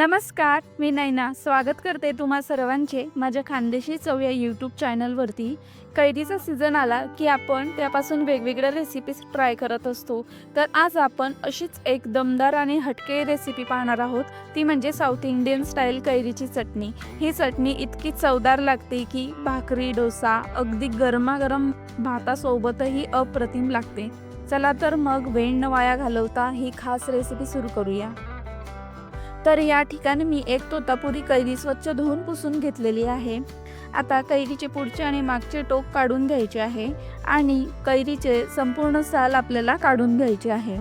नमस्कार मी नैना. स्वागत करते तुम्हा सर्वांचे माझ्या खानदेशी चव या यूट्यूब चॅनलवरती कैरीचा सीझन आला की आपण त्यापासून वेगवेगळ्या रेसिपीज ट्राय करत असतो. तर आज आपण अशीच एक दमदार आणि हटके रेसिपी पाहणार आहोत. ती म्हणजे साऊथ इंडियन स्टाईल कैरीची चटणी. ही चटणी इतकी चवदार लागते की भाकरी डोसा अगदी गरमागरम भातासोबतही अप्रतिम लागते. चला तर मग वेण न वाया घालवता ही खास रेसिपी सुरू करूया. तर या ठिकाणी मी एक तोतापुरी कैरी स्वच्छ धुवून पुसून घेतलेली आहे. आता कैरीचे पुढचे आणि मागचे टोक काढून घ्यायचे आहे आणि कैरीचे संपूर्ण साल आपल्याला काढून घ्यायचे आहे.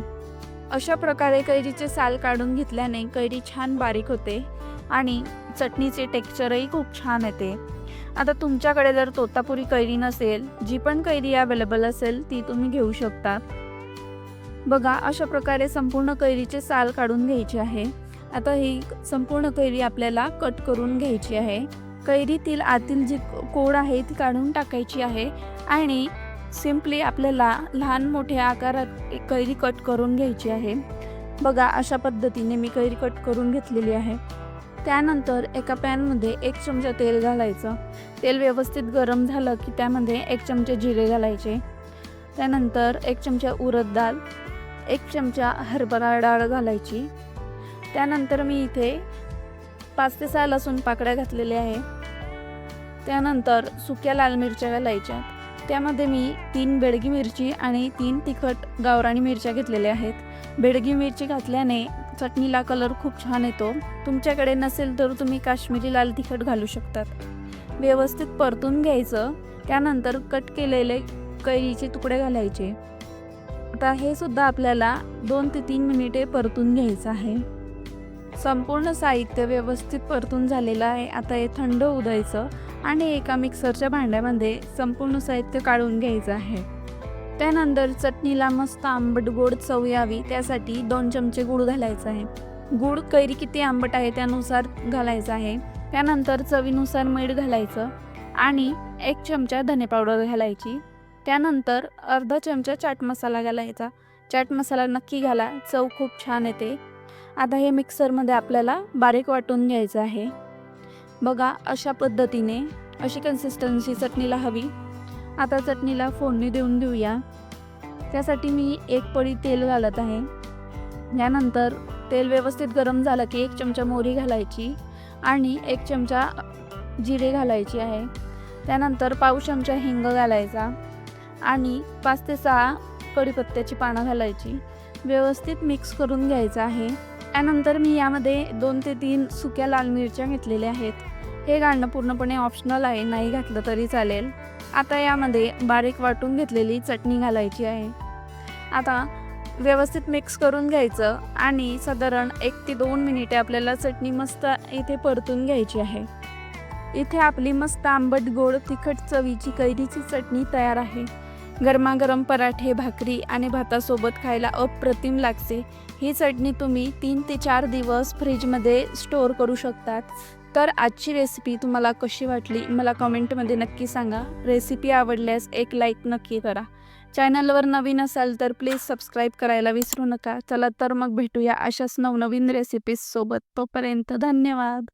अशा प्रकारे कैरीचे साल काढून घेतल्याने कैरी छान बारीक होते आणि चटणीचे टेक्स्चरही खूप छान येते. आता तुमच्याकडे जर तोतापुरी कैरी नसेल जी पण कैरी अवेलेबल असेल ती तुम्ही घेऊ शकता. बघा अशा प्रकारे संपूर्ण कैरीचे साल काढून घ्यायचे आहे. आता ही संपूर्ण कैरी आपल्याला कट करून घ्यायची आहे. कैरीतील आतील जी कोड आहे ती काढून टाकायची आहे आणि सिम्पली आपल्याला लहान मोठ्या आकारात कैरी कट करून घ्यायची आहे. बघा अशा पद्धतीने मी कैरी कट करून घेतलेली आहे. त्यानंतर एका पॅनमध्ये एक चमचा तेल घालायचं. तेल व्यवस्थित गरम झालं की त्यामध्ये एक चमचे जिरे घालायचे. त्यानंतर एक चमचा उरद डाळ एक चमचा हरभरा डाळ घालायची. त्यानंतर मी इथे पाच ते सहा लसूण पाकळ्या घातलेल्या आहे. त्यानंतर सुक्या लाल मिरच्या घालायच्या. त्यामध्ये मी तीन बेडगी मिरची आणि तीन तिखट गावराणी मिरच्या घेतलेल्या आहेत. बेडगी मिरची घातल्याने चटणीला कलर खूप छान येतो. तुमच्याकडे नसेल तर तुम्ही काश्मीरी लाल तिखट घालू शकतात. व्यवस्थित परतून घ्यायचं. त्यानंतर कट केलेले कैरीचे तुकडे घालायचे. आता हे सुद्धा आपल्याला दोन ते तीन मिनिटे परतून घ्यायचं आहे. संपूर्ण साहित्य व्यवस्थित परतून झालेलं आहे. आता हे थंड होऊ द्यायचं आणि एका मिक्सरच्या भांड्यामध्ये संपूर्ण साहित्य काढून घ्यायचं आहे. त्यानंतर चटणीला मस्त आंबट गोड चव यावी त्यासाठी दोन चमचे गूळ घालायचं आहे. गूळ कैरी किती आंबट आहे त्यानुसार घालायचं आहे. त्यानंतर चवीनुसार मीठ घालायचं आणि एक चमचा धने पावडर घालायची. त्यानंतर अर्धा चमचा चाट मसाला घालायचा. चाट मसाला नक्की घाला चव खूप छान येते. आता हे मिक्सरमध्ये आपल्याला बारीक वाटून घ्यायचं आहे. बघा अशा पद्धतीने अशी कन्सिस्टन्सी चटणीला हवी. आता चटणीला फोडणी देऊन देऊया. त्यासाठी मी एक पळी तेल घालत आहे. यानंतर तेल व्यवस्थित गरम झालं की एक चमचा मोहरी घालायची आणि एक चमचा जिरे घालायची आहे. त्यानंतर पाव चमचा हिंग घालायचा आणि पाच ते सहा कढीपत्त्याची पानं घालायची. व्यवस्थित मिक्स करून घ्यायचं आहे. त्यानंतर मी यामध्ये दोन ते तीन सुक्या लाल मिरच्या घेतलेल्या आहेत. हे घालणं पूर्णपणे ऑप्शनल आहे नाही घातलं तरी चालेल. आता यामध्ये बारीक वाटून घेतलेली चटणी घालायची आहे. आता व्यवस्थित मिक्स करून घ्यायचं आणि साधारण एक ते दोन मिनिटे आपल्याला चटणी मस्त इथे परतून घ्यायची आहे. इथे आपली मस्त आंबट गोड तिखट चवीची कैरीची चटणी तयार आहे. गरमागरम पराठे भाकरी आणि भातासोबत खायला अप्रतिम लागते. ही चटणी तुम्ही तीन ते चार दिवस फ्रीजमध्ये स्टोअर करू शकतात. तर आजची रेसिपी तुम्हाला कशी वाटली मला कमेंटमध्ये नक्की सांगा. रेसिपी आवडल्यास एक लाईक नक्की करा. चॅनलवर नवीन असाल तर प्लीज सबस्क्राईब करायला विसरू नका. चला तर मग भेटूया अशाच नवनवीन रेसिपीजसोबत तोपर्यंत धन्यवाद.